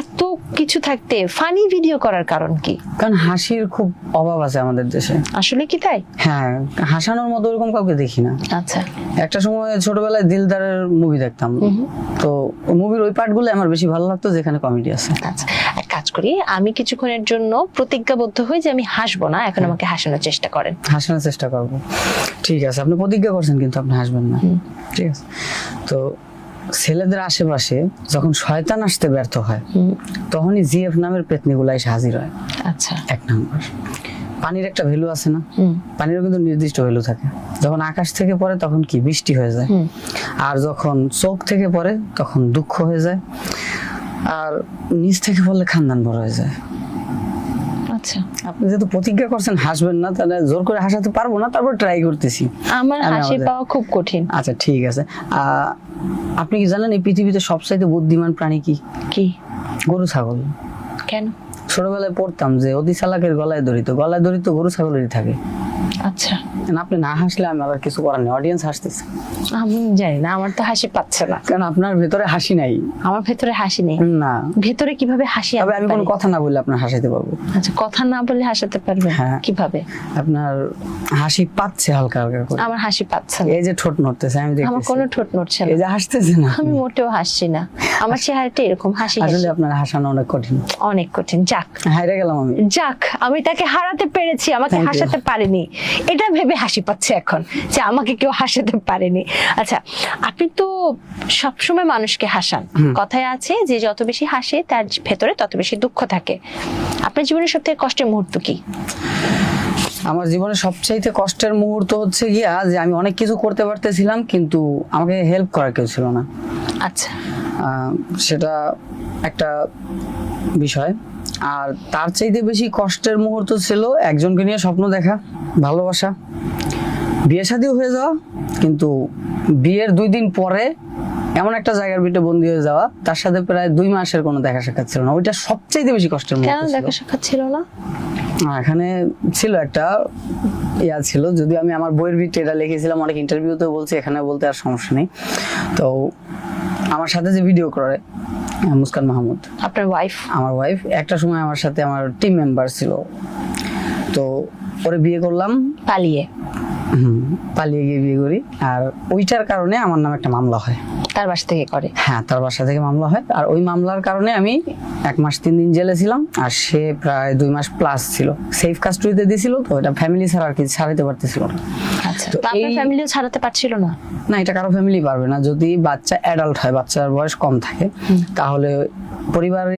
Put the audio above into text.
এত কিছু থাকতে ফানি ভিডিও করার কারণ কি? কারণ হাসির খুব অভাব আছে আমাদের দেশে। আসলে কি তাই? হ্যাঁ হাসানোর মতো ওরকম কাউকে দেখি না। আচ্ছা। একটা সময় ছোটবেলায় দিলদারের মুভি দেখতাম। তো মুভির ওই পার্টগুলো আমার বেশি ভালো লাগতো যেখানে কমেডি আছে। আচ্ছা এক কাজ করি আমি কিছুক্ষণের জন্য প্রতিজ্ঞাবদ্ধ হই যে আমি হাসবো না এখন আমাকে হাসানোর চেষ্টা করেন। হাসানোর চেষ্টা করব। ঠিক আছে আপনি প্রতিজ্ঞা করছেন কিন্তু আপনি হাসবেন না। ঠিক আছে। তো ছেলেদের আশেপাশে যখন শয়তান আসতে ব্যর্থ হয় তখনই জিএফ নামের পেতনিগুলা এসে হাজির হয়। আচ্ছা। এক নাম্বার। পানির একটা ভ্যালু আছে না? পানিরও কিন্তু নির্দিষ্ট ভ্যালু থাকে। যখন আকাশ থেকে পড়ে তখন কি বৃষ্টি হয়ে যায়? আর যখন চোখ থেকে পড়ে তখন দুঃখ হয়ে যায়। আর নিচ থেকে পড়লে খানদান বড় হয়ে যায়। আচ্ছা। আপনি যেহেতু প্রতিজ্ঞা করছেন হাসবেন না তাহলে জোর করে হাসাতে পারব না তারপর ট্রাই করতেছি। আমার হাসি পাওয়া খুব কঠিন। আচ্ছা ঠিক আছে। আহ, আপনি কি জানেন এই পৃথিবীতে সবচাইতে বুদ্ধিমান প্রাণী কি? কি? গরু ছাগল। কেন? ছোটবেলায় পড়তাম যে অতি চালাকের গলায় দড়িত গলায় দড়িত গরু ছাগলেরই থাকে। আচ্ছা। আপনি না হাসলে আমি আবার কিছু করার নেই অডিয়েন্স হাসতেছে। আমি জানি না আমার তো হাসি পাচ্ছে না। কারণ আপনার ভেতরে হাসি নাই? আমার ভেতরে হাসি নেই। না। ভেতরে কীভাবে হাসি তবে আমি কোনো কথা না বললে আপনার হাসাইতে পারব। আচ্ছা কথা না বলে হাসাতে পারবে হ্যাঁ। কীভাবে? আপনার হাসি পাচ্ছে হালকা হালকা করে। আমার হাসি পাচ্ছে না। এই যে ঠোঁট নড়তেছে আমি আমার দেখতেছি। কোনো ঠোঁট নড়ছে না। এই যে হাসতেছে না আমি মোটেও হাসছি না। আমার চেহারাটা এরকম হাসি হাসি। আসলে আপনার হাসানো অনেক কঠিন। অনেক কঠিন যাক। হাইরে গেলাম আমি। যাক আমি তাকে হারাতে পেরেছি আমাকে Thank you. হাসাতে পারেনি। এটা ভেবে হাসি পাচ্ছে এখন যে আমাকে কেউ হাসাতে পারেনি। আচ্ছা আপনি তো সবসময় মানুষকে হাসান। কথায় আছে যে যত বেশি হাসে তার ভেতরে তত বেশি দুঃখ থাকে। আপনার জীবনের সব থেকে কষ্টের মুহূর্ত কি? আমার জীবনে সবচাইতে কষ্টের মুহূর্ত হচ্ছে গিয়া যে আমি অনেক কিছু করতে পারতেছিলাম কিন্তু আমাকে হেল্প করার কেউ ছিল না। আচ্ছা। সেটা একটা বিষয়। আর তার চাইতে বেশি কষ্টের মুহূর্ত ছিল একজনকে নিয়ে স্বপ্ন দেখা ভালোবাসা। বিয়ে শাদিও হয়ে যাওয়া কিন্তু বিয়ের দুই দিন পরে এমন একটা জায়গার ভিতরে বন্দি হয়ে যাওয়া তার সাথে প্রায় দুই মাসের কোনো দেখা সাক্ষাৎ ছিল না। ওইটা সবচাইতে বেশি কষ্টের মুহূর্ত ছিল। দেখা সাক্ষাৎ ছিল না? এখানে ছিল একটা ইয়া ছিল যদি আমি আমার বইয়ের ভিত্তি এটা লিখেছিলাম অনেক ইন্টারভিউতেও বলছি এখানে বলতে আর সমস্যা নেই। তো আমার সাথে যে ভিডিও করে মুস্কান মাহমুদ। আপনার ওয়াইফ আমার ওয়াইফ একটা সময় আমার সাথে আমার টিম মেম্বার ছিল। তো পরে বিয়ে করলাম। পালিয়ে? পালিয়ে গিয়ে বিয়ে করি। আর ওইটার কারণে আমার নামে একটা মামলা হয়। তার বাসা থেকে করে? হ্যাঁ তার বাসা থেকে মামলা হয়। আর ওই মামলার কারণে আমি এক মাস তিন দিন জেলে ছিলাম আর সে প্রায় দুই মাস প্লাস ছিল। সেফ কাস্টডিতে দিয়েছিল তো এটা ফ্যামিলি ছাড়া আর কি ছাড়াইতে পারতেছিল না। আচ্ছা তো তো আপনার ফ্যামিলিও ছাড়াতে পারছিল না? না এটা কারও ফ্যামিলি পারবে না। যদি বাচ্চা অ্যাডাল্ট হয় বাচ্চার বয়স কম থাকে তাহলে পরিবারের